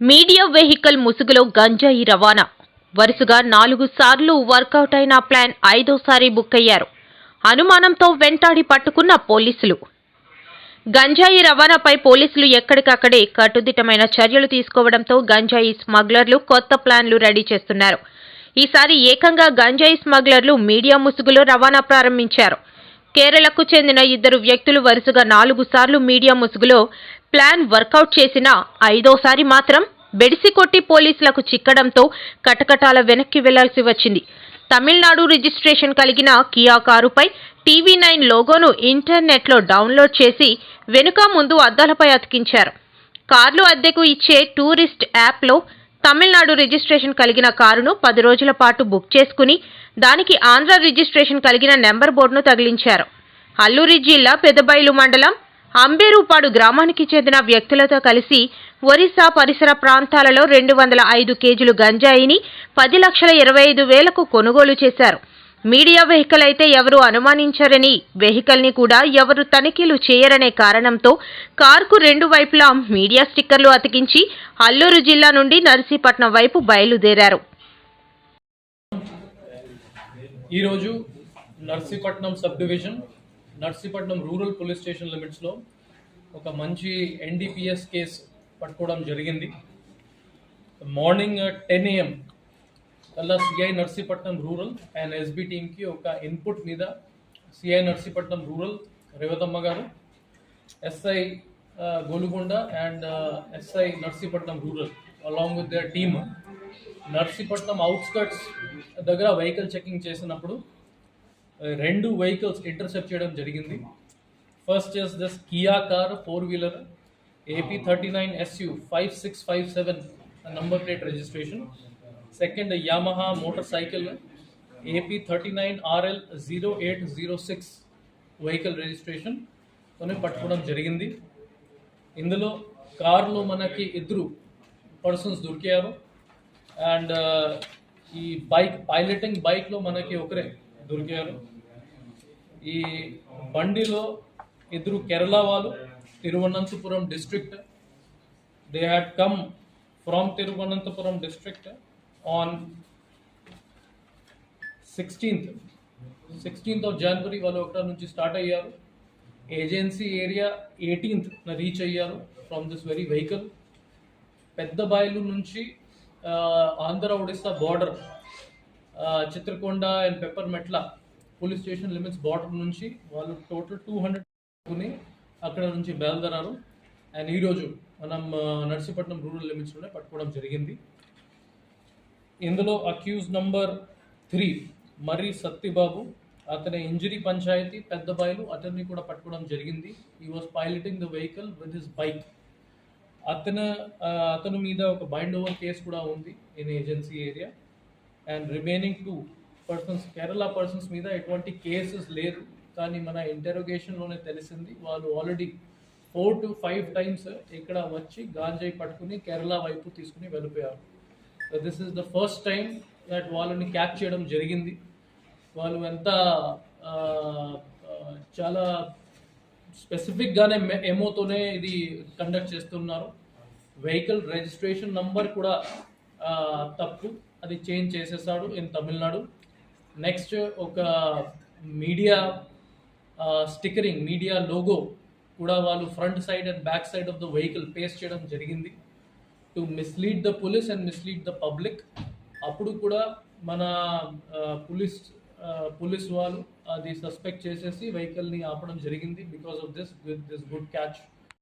Media vehicle ముసుగులో గంజాయి రవాణా. వరుసగా నాలుగు సార్లు వర్కౌట్ అయిన ప్లాన్ ఐదోసారి బుక్ అయ్యారు. అనుమానంతో వెంటాడి పట్టుకున్న పోలీసులు. గంజాయి రవాణాపై పోలీసులు ఎక్కడికక్కడే కట్టుదిట్టమైన చర్యలు తీసుకోవడంతో గంజాయి స్మగ్లర్లు కొత్త ప్లాన్లు రెడీ చేస్తున్నారు. ఈసారి ఏకంగా గంజాయి స్మగ్లర్లు మీడియా ముసుగులో రవాణా ప్రారంభించారు. కేరళకు చెందిన ఇద్దరు వ్యక్తులు వరుసగా నాలుగు సార్లు మీడియా ముసుగులో ప్లాన్ వర్కౌట్ చేసిన ఐదోసారి మాత్రం బెడిసి కొట్టి పోలీసులకు చిక్కడంతో కటకటాల వెనక్కి వెళ్ళాల్సి వచ్చింది. తమిళనాడు రిజిస్ట్రేషన్ కలిగిన కియా కారుపై టీవీ నైన్ లోగోను ఇంటర్నెట్లో డౌన్లోడ్ చేసి వెనుక ముందు అద్దాలపై అతికించారు. కార్లు అద్దెకు ఇచ్చే టూరిస్ట్ యాప్లో తమిళనాడు రిజిస్ట్రేషన్ కలిగిన కారును పది రోజుల పాటు బుక్ చేసుకుని దానికి ఆంధ్ర రిజిస్ట్రేషన్ కలిగిన నెంబర్ బోర్డును తగిలించారు. అల్లూరి జిల్లా పెదబైలు మండలం అంబేరుపాడు గ్రామానికి చెందిన వ్యక్తులతో కలిసి ఒరిస్సా పరిసర ప్రాంతాలలో రెండు వందల ఐదు కేజీలు గంజాయిని పది లక్షల ఇరవై ఐదు వేలకు కొనుగోలు చేశారు. మీడియా వెహికల్ అయితే ఎవరు అనుమానించరని వెహికల్ని కూడా ఎవరు తనిఖీలు చేయరనే కారణంతో కార్కు రెండు వైపులా మీడియా స్టిక్కర్లు అతికించి అల్లూరు జిల్లా నుండి నర్సీపట్నం వైపు బయలుదేరారు. ఈరోజు Narsipatnam sub division Narsipatnam rural police station లిమిట్స్లో ఒక మంచి ఎన్డీపీఎస్ కేసు పట్టుకోవడం జరిగింది. మార్నింగ్ టెన్ ఏఎం కల్లా CI Narsipatnam rural and SB టీమ్కి ఒక ఇన్పుట్ మీద CI Narsipatnam rural Revathamma garu SI Golugonda and SI Narsipatnam rural along with their team Narsipatnam outskirts దగ్గర వెహికల్ చెకింగ్ చేసినప్పుడు రెండు వెహికల్స్ ఇంటర్సెప్ట్ చేయడం జరిగింది. First is this Kia car four wheeler AP thirty nine SU five six five seven number plate registration. Second Yamaha motor cycle AP thirty nine RL zero eight zero six vehicle రిజిస్ట్రేషన్తోనే పట్టుకోవడం జరిగింది. ఇందులో కార్లో మనకి ఇద్దరు persons దొరికారు. And ఈ bike piloting బైక్లో మనకి ఒకరే దొరికారు. ఈ బండిలో ఇద్దరు కేరళ వాళ్ళు Thiruvananthapuram district they had come from Thiruvananthapuram district on sixteenth sixteenth of January వాళ్ళు ఒకట నుంచి స్టార్ట్ అయ్యారు. ఏజెన్సీ ఏరియా ఎయిటీన్త్ రీచ్ అయ్యారు ఫ్రమ్ దిస్ వెరీ వెహికల్ పెద్ద బాయిలు నుంచి Andhra Odisha border Chitrakonda and Peppermetla police station limits border నుంచి వాళ్ళు టోటల్ టూ హండ్రెడ్ అక్కడ నుంచి బయలుదేరారు. అండ్ ఈరోజు మనం నర్సీపట్నం రూరల్ లిమిట్స్లోనే పట్టుకోవడం జరిగింది. ఇందులో accused number three Marri Sattibabu. అతని ఇంజరీ పంచాయతీ పెద్ద బయలు అతన్ని కూడా పట్టుకోవడం జరిగింది. ఈ was piloting the vehicle with his bike అతను అతని అతను మీద ఒక బైండ్ ఓవర్ కేసు కూడా ఉంది in agency area and remaining two persons Kerala persons మీద ఎటువంటి కేసెస్ లేరు. కానీ మన ఇంటెరోగేషన్లోనే తెలిసింది వాళ్ళు already four to five times ఇక్కడ వచ్చి గాంజాయి పట్టుకుని కేరళ వైపు తీసుకుని వెళ్ళిపోయారు. This is the first time that వాళ్ళని క్యాచ్ చేయడం జరిగింది. వాళ్ళు ఎంత చాలా స్పెసిఫిక్గానే ఎమోతోనే ఇది కండక్ట్ చేస్తున్నారు. వెహికల్ రిజిస్ట్రేషన్ నంబర్ కూడా తప్పు. అది చేంజ్ చేసేసాడు. ఇన్ తమిళనాడు నెక్స్ట్ ఒక మీడియా స్టిక్కరింగ్ మీడియా లోగో కూడా వాళ్ళు front side and back side of the vehicle paste చేయడం జరిగింది. To mislead the police and mislead the public అప్పుడు కూడా మన పోలీస్ పోలీస్ వాళ్ళు అది సస్పెక్ట్ చేసేసి వెహికల్ని ఆపడం జరిగింది. Because of this with this good catch